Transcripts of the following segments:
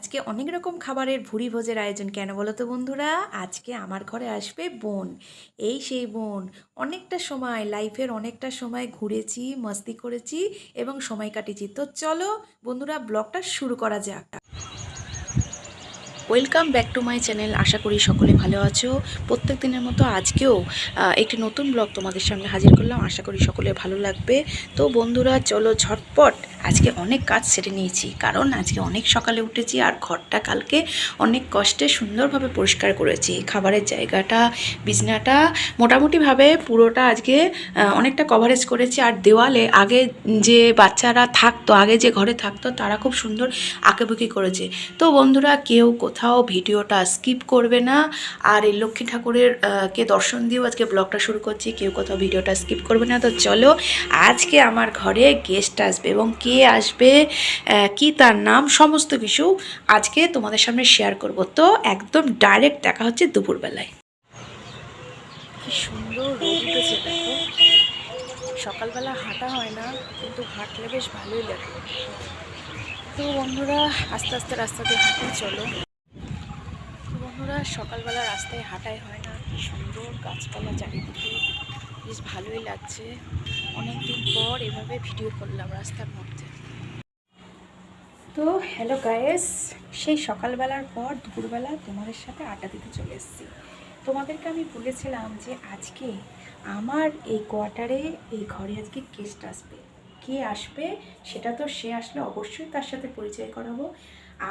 আজকে অনেক রকম খাবারের ভুরি ভোজের আয়োজন কেন বলো তো বন্ধুরা? আজকে আমার ঘরে আসবে বোন। এই সেই বোন। অনেকটা সময় লাইফের অনেকটা সময় ঘুরেছি, মস্তি করেছি এবং সময় কাটিয়েছি। তো চলো বন্ধুরা ব্লগটা শুরু করা যাক। Welcome back to my channel আশা করি সকলে ভালো আছো। প্রত্যেক দিনের মতো আজকেও একটি নতুন ব্লগ তোমাদের সামনে হাজির করলাম। আশা করি সকলে ভালো লাগবে। তো বন্ধুরা, চলো ঝটপট আজকে অনেক কাজ সেরে নিয়েছি। কারণ আজকে অনেক সকালে উঠেছি আর ঘরটা কালকে অনেক কষ্টে সুন্দরভাবে পরিষ্কার করেছি। খাবারের জায়গাটা, বিছনাটা, মোটামুটিভাবে পুরোটা আজকে অনেকটা কভারেজ করেছি। আর দেওয়ালে আগে যে বাচ্চারা থাকতো, আগে যে ঘরে থাকতো, তারা খুব সুন্দর আঁকেবুকি করেছে। তো বন্ধুরা, কেউ কোথাও ভিডিওটা স্কিপ করবে না। আর এই লক্ষ্মী ঠাকুরের কে দর্শন দিয়েও আজকে ব্লগটা শুরু করছি, কেউ কোথাও ভিডিওটা স্কিপ করবে না। তো চলো, আজকে আমার ঘরে গেস্ট আসবে এবং কে আসবে কি তার নাম, সমস্ত কিছু আজকে তোমাদের সামনে শেয়ার করব। তো একদম ডাইরেক্ট দেখা হচ্ছে দুপুরবেলায়। কি সুন্দর সকালবেলা হাঁটা হয় না, কিন্তু হাঁটলে বেশ ভালোই লাগে। তো বন্ধুরা, আস্তে আস্তে রাস্তা দিয়ে হাঁটি চলো। সকালবেলা রাস্তায় হাঁটাই হয় না। কি সুন্দর গাছপালা চারিদিকে। বেশ ভালোই লাগছে। অনেক দিন পর এভাবে ভিডিও করলাম রাস্তার মধ্যে। তো হ্যালো গায়েস সেই সকালবেলার পর দুপুরবেলা তোমাদের সাথে আড্ডা দিতে চলে এসেছি। তোমাদেরকে আমি বলেছিলাম যে আজকে আমার এই কোয়ার্টারে এই ঘরে আজকে কেস্ট আসবে। কে আসবে সেটা তো সে আসলে অবশ্যই তার সাথে পরিচয় করাবো।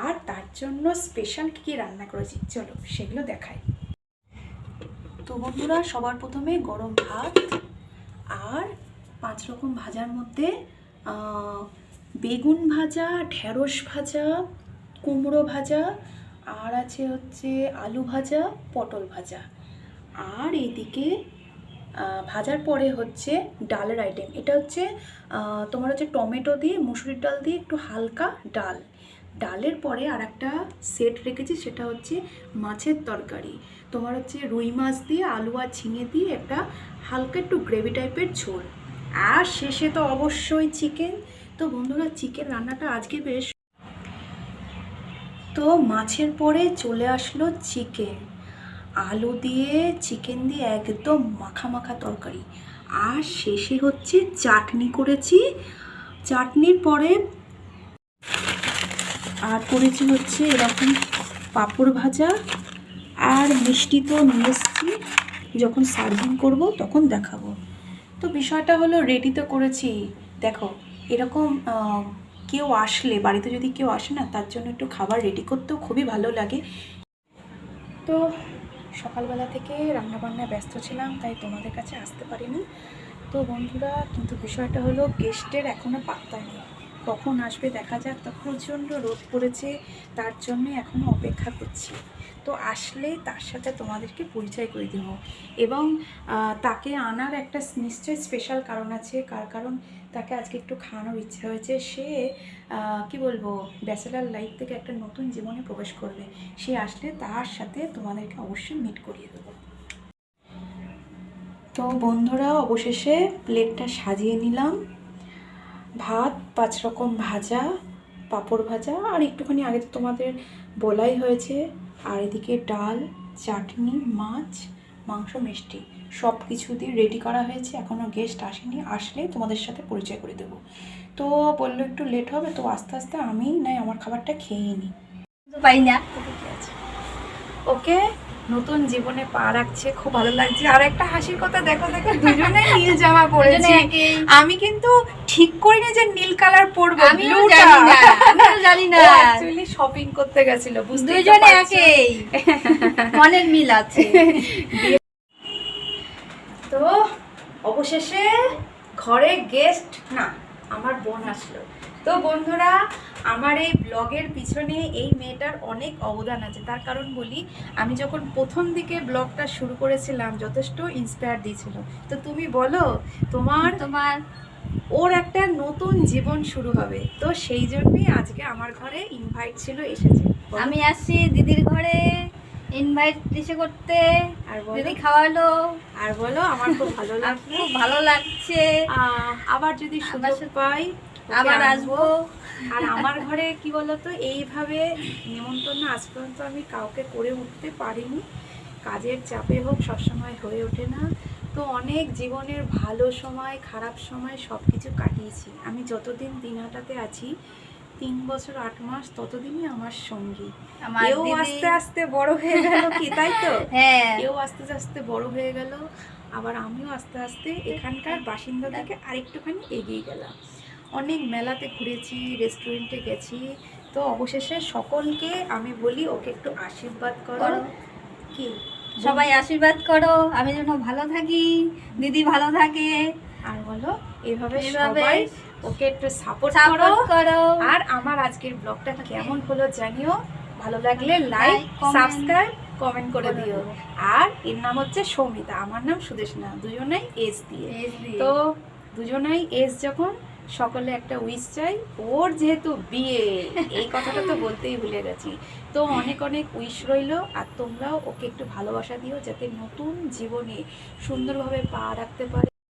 আর তার জন্য স্পেশাল কী কী রান্না করেছি চলো সেগুলো দেখাই। তো বন্ধুরা সবার প্রথমে গরম ভাত আর পাঁচ রকম ভাজার মধ্যে বেগুন ভাজা ঢেঁড়স ভাজা কুমড়ো ভাজা আর আছে হচ্ছে আলু ভাজা পটল ভাজা। আর এইদিকে আহ, ভাজার পরে হচ্ছে ডালের আইটেম এটা হচ্ছে তোমার হচ্ছে টমেটো দিয়ে, মুসুরির ডাল দিয়ে একটু হালকা ডাল। ডালের পরে আর একটা সেট রেখেছি, সেটা হচ্ছে মাছের তরকারি। তোমার হচ্ছে রুই মাছ দিয়ে, আলু আর ঝিঙে দিয়ে একটা হালকা একটু গ্রেভি টাইপের ঝোল। আর শেষে তো অবশ্যই চিকেন তো বন্ধুরা চিকেন রান্নাটা আজকে বেশ তো মাছের পরে চলে আসলো চিকেন আলু দিয়ে চিকেন দিয়ে একদম মাখা মাখা তরকারি। আর শেষে হচ্ছে চাটনি করেছি। চাটনির পরে আর করেছি হচ্ছে এরকম পাঁপড় ভাজা আর মিষ্টি তো নিয়ে যখন সার্ভিং করব তখন দেখাবো। তো বিষয়টা হলো রেডি তো করেছি। দেখো, এরকম কেউ আসলে, বাড়িতে যদি কেউ আসে না, তার জন্য একটু খাবার রেডি করতেও খুবই ভালো লাগে। তো সকালবেলা থেকে রান্নাবান্নায় ব্যস্ত ছিলাম, তাই তোমাদের কাছে আসতে পারিনি। তো বন্ধুরা, কিন্তু বিষয়টা হলো গেস্টের এখনও পাত্তা নেই। কখন আসবে দেখা যাক। তো প্রচণ্ড রোদ পড়েছে, তার জন্য এখনও অপেক্ষা করছি। তো আসলে তার সাথে তোমাদেরকে পরিচয় করে দেবো। এবং তাকে আনার একটা নিশ্চয় স্পেশাল কারণ আছে। কার কারণ? তাকে আজকে একটু খাওয়ানোর ইচ্ছা হয়েছে। সে কি বলব ব্যাচেলার লাইফ থেকে একটা নতুন জীবনে প্রবেশ করবে। সে আসলে তার সাথে তোমাদেরকে অবশ্যই মিট করিয়ে দেবো। তো বন্ধুরা, অবশেষে প্লেটটা সাজিয়ে নিলাম। ভাত পাঁচ রকম ভাজা পাঁপড় ভাজা আর একটুখানি আগে তো তোমাদের বলাই হয়েছে আর এদিকে ডাল চাটনি মাছ মাংস মিষ্টি সব কিছু দিয়ে রেডি করা হয়েছে এখনও গেস্ট আসেনি আসলে তোমাদের সাথে পরিচয় করে দেবো। তো বলল একটু লেট হবে তো আস্তে আস্তে আমি নাই আমার খাবারটা খেয়েই নিই পাই না। ওকে নতুন জীবনে পা রাখছে খুব ভালো লাগছে। আর একটা হাসির কথা দেখো দেখো দুজনে নীল জামা পরেছি। আমি কিন্তু ঠিক করিনি যে নীল কালার পরবো ব্লুটা। জানি না আমিও জানি না। অ্যাকচুয়ালি শপিং করতে গেছিল বুঝতে দুজনে একই। মনের মিল আছে। তো অবশেষে ঘরে গেস্ট না আমার বোন আসলো। তো বন্ধুরা আমার এই ব্লগের পিছনে এই মেয়েটার অনেক অবদান আছে। তার কারণ বলি আমি যখন প্রথম দিকে ব্লগটা শুরু করেছিলাম যথেষ্ট ইন্সপায়ার দিয়েছিল। তো তুমি বলো তোমার তোমার ওর একটা নতুন জীবন শুরু হবে। তো সেই জন্যই আজকে আমার ঘরে ইনভাইট ছিল এসেছে। আমি আসছি দিদির ঘরে। ইনভাইট দিছে করতে আর বলো। দিদি খাওয়ালো। আর বলো আমার খুব ভালো লাগল খুব ভালো লাগছে। আবার যদি সুযোগ পাই আবার আসব। আর আমার ঘরে কি বলতো এইভাবে নিমন্ত্রণ আজ পর্যন্ত আমি কাউকে করে উঠতে পারিনি। কাজের চাপে হোক সবসময় হয়ে ওঠে না। তো অনেক জীবনের ভালো সময় খারাপ সময় সব কিছু কাটিয়েছি। আমি যতদিন দিনহাটাতে আছি তিন বছর আট মাস ততদিনই আমার সঙ্গী। এও আস্তে আস্তে বড় হয়ে গেল কি তাই তো? হ্যাঁ। এও আস্তে আস্তে বড় হয়ে গেল আবার আমিও আস্তে আস্তে এখানকার বাসিন্দা থেকে আরেকটুখানি এগিয়ে গেলাম। অনেক মেলাতে ঘুরেছি রেস্টুরেন্টে গেছি তো অবশেষে সকলকে আমি বলি ওকে একটু আশীর্বাদ করো। কি? সবাই আশীর্বাদ করো আমি যেন ভালো থাকি দিদি ভালো থাকে। আর বলো এইভাবে সবাই ওকে একটু সাপোর্ট করো। আর আমার আজকের ব্লগটা কেমন হলো জানিও। ভালো লাগলে লাইক সাবস্ক্রাইব কমেন্ট করে দিও। দিও। আর এর নাম হচ্ছে সৌমিতা। আমার নাম সুদেশনা। দুজনেই এস দিয়ে। তো দুজনেই এস যখন সকলে একটা উইশ চাই। ওর যেহেতু বিয়ে এই কথাটা তো বলতেই ভুলে গেছি। তো অনেক অনেক উইশ রইল। আর তোমরাও ওকে একটু ভালোবাসা দিও যাতে নতুন জীবনে সুন্দরভাবে পা রাখতে পারে।